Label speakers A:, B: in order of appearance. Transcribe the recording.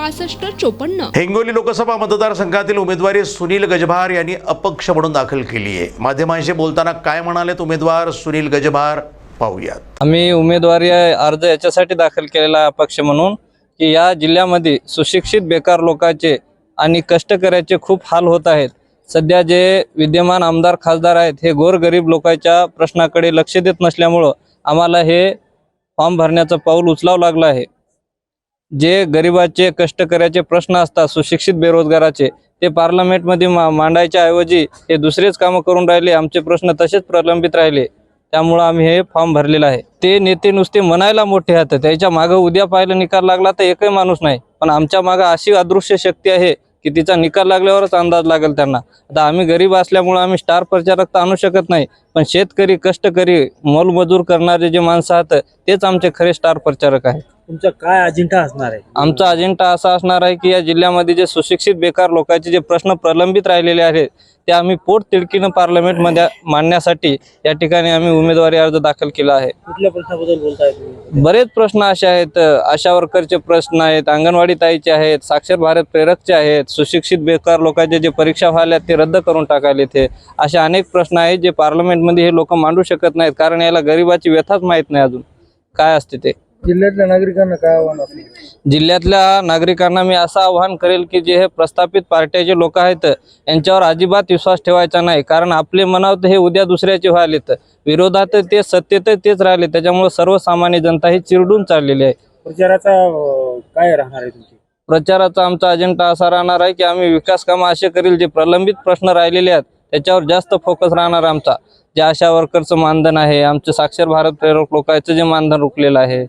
A: पासष्ट चोपन्न.
B: हिंगोली लोकसभा मतदारसंघातील उमेदवारी सुनील गजभार यांनी अपक्ष म्हणून दाखल केली आहे. माध्यमांशी बोलताना काय म्हणालेत उमेदवार सुनील गजभार? पाहूयात.
C: आम्ही उमेदवारी अर्ज याच्यासाठी दाखल केलेला आहे अपक्ष म्हणून की या जिल्ह्यामध्ये सुशिक्षित बेकार लोकांचे आणि कष्टकऱ्याचे खूप हाल होत आहेत. सध्या जे विद्यमान आमदार खासदार आहेत हे गोरगरीब लोकांच्या प्रश्नाकडे लक्ष देत नसल्यामुळं आम्हाला हे फॉर्म भरण्याचं पाऊल उचलावं लागलं आहे. जे गरिबाचे कष्टकऱ्याचे प्रश्न असतात सुशिक्षित बेरोजगाराचे ते पार्लमेंटमध्ये मा मांडायच्या ऐवजी हे दुसरेच कामं करून राहिले आमचे प्रश्न तसेच प्रलंबित राहिले. त्यामुळं आम्ही हे फॉर्म भरलेलं आहे. ते नेते नुसते म्हणायला मोठे आहेत. त्याच्या मागं उद्या पाहायला निकाल लागला तर एकही माणूस नाही. पण आमच्या मागं अशी अदृश्य शक्ती आहे की तिचा निकाल लागल्यावरच अंदाज लागेल त्यांना. आता आम्ही गरीब असल्यामुळं आम्ही स्टार प्रचारक तर आणू शकत नाही पण शेतकरी कष्टकरी मोलमजूर करणारे जे माणसं आहेत तेच आमचे खरे स्टार प्रचारक आहेत.
D: तुमचा काय अजेंडा असणार आहे?
C: आमचा अजेंडा असा असणार आहे की या जिल्ह्यामध्ये जे सुशिक्षित बेकार लोकांचे जे प्रश्न प्रलंबित राहिलेले आहेत ते आम्ही पोट तिडकीनं पार्लमेंटमध्ये मांडण्यासाठी या ठिकाणी आम्ही उमेदवारी अर्ज दाखल केला आहे.
D: कुठल्या प्रश्नाबद्दल बोलताय तुम्ही?
C: बरेच प्रश्न असे आहेत. आशा वर्करचे प्रश्न आहेत अंगणवाडी ताईचे आहेत साक्षर भारत प्रेरकचे आहेत सुशिक्षित बेकार लोकांचे जे परीक्षा व्हायला ते रद्द करून टाकायले ते असे अनेक प्रश्न आहेत जे पार्लमेंटमध्ये हे लोक मांडू शकत नाहीत कारण याला गरिबाची व्यथाच माहीत नाही अजून. काय असते ते?
D: जिल्ह्यातल्या नागरिकांना काय आव्हान
C: जिल्ह्यातल्या नागरिकांना मी असं आवाहन करेल की जे हे प्रस्थापित पार्ट्याचे लोक आहेत यांच्यावर अजिबात विश्वास ठेवायचा नाही. कारण आपले मनावर हे उद्या दुसऱ्याचे व्हायलेत. विरोधात ते सत्तेत तेच राहिले. त्याच्यामुळे सर्वसामान्य जनता ही चिरडून चाललेली आहे.
D: प्रचाराचा काय राहणार आहे तुमची?
C: प्रचाराचा आमचा अजेंडा असा राहणार आहे की आम्ही विकास कामं असे करील जे प्रलंबित प्रश्न राहिलेले आहेत. त्याच्यावर जास्त फोकस राहणार आमचा. जे आशा वर्करचं मानधन आहे आमचं साक्षर भारत प्रेरक लोकांचं जे मानधन रुकलेलं आहे.